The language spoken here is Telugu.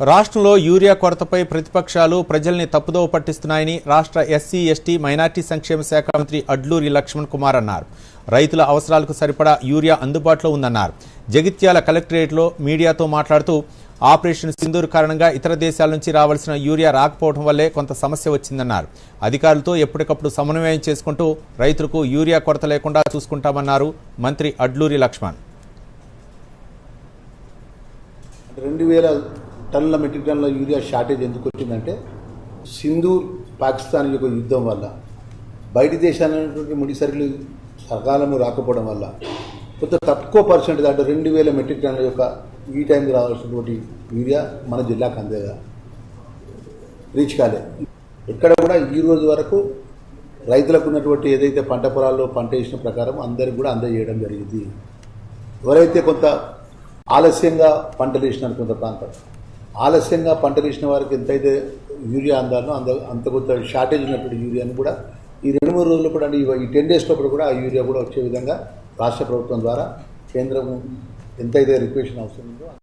రాష్ట్రంలో యూరియా కొరతపై ప్రతిపక్షాలు ప్రజల్ని తప్పుదోవ పట్టిస్తున్నాయని రాష్ట్ర ఎస్సీ ఎస్టీ మైనార్టీ సంక్షేమ శాఖ మంత్రి అడ్లూరి లక్ష్మణ్ కుమార్ అన్నారు. రైతుల అవసరాలకు సరిపడా యూరియా అందుబాటులో ఉందన్నారు. జగిత్యాల కలెక్టరేట్లో మీడియాతో మాట్లాడుతూ ఆపరేషన్ సింధూర్ కారణంగా ఇతర దేశాల నుంచి రావాల్సిన యూరియా రాకపోవడం వల్లే కొంత సమస్య వచ్చిందన్నారు. అధికారులతో ఎప్పటికప్పుడు సమన్వయం చేసుకుంటూ రైతులకు యూరియా కొరత లేకుండా చూసుకుంటామన్నారు మంత్రి అడ్లూరి లక్ష్మణ్. రెండు వేల టన్నుల మెట్రిక్ టన్నుల యూరియా షార్టేజ్ ఎందుకు వచ్చిందంటే సింధూర్ పాకిస్తాన్ యొక్క యుద్ధం వల్ల బయట దేశాలైనటువంటి ముడి సరుకులు సకాలంలో రాకపోవడం వల్ల కొంత తక్కువ పర్సెంట్ దాంట్లో రెండు వేల మెట్రిక్ టన్నుల యొక్క ఈ టైంకి రావాల్సినటువంటి యూరియా మన జిల్లాకు అందేగా. రీచ్ కాలే. ఎక్కడ కూడా ఈ రోజు వరకు రైతులకు ఉన్నటువంటి ఏదైతే పంట పొలాల్లో పంట వేసిన ప్రకారం అందరికి కూడా అందజేయడం జరిగింది. ఎవరైతే కొంత ఆలస్యంగా పంటలు వేసినారు కొంత ప్రాంతం ఆలస్యంగా పంట వేసిన వారికి ఎంతైతే యూరియా అందాలో అంత అంత కొంత షార్టేజ్ ఉన్నటువంటి యూరియాని కూడా ఈ రెండు మూడు రోజులు కూడా అంటే ఈ టెన్ డేస్ లోపల కూడా ఆ యూరియా కూడా వచ్చే విధంగా రాష్ట్ర ప్రభుత్వం ద్వారా కేంద్రం ఎంతైతే రిక్వేషన్ అవసరం ఉందో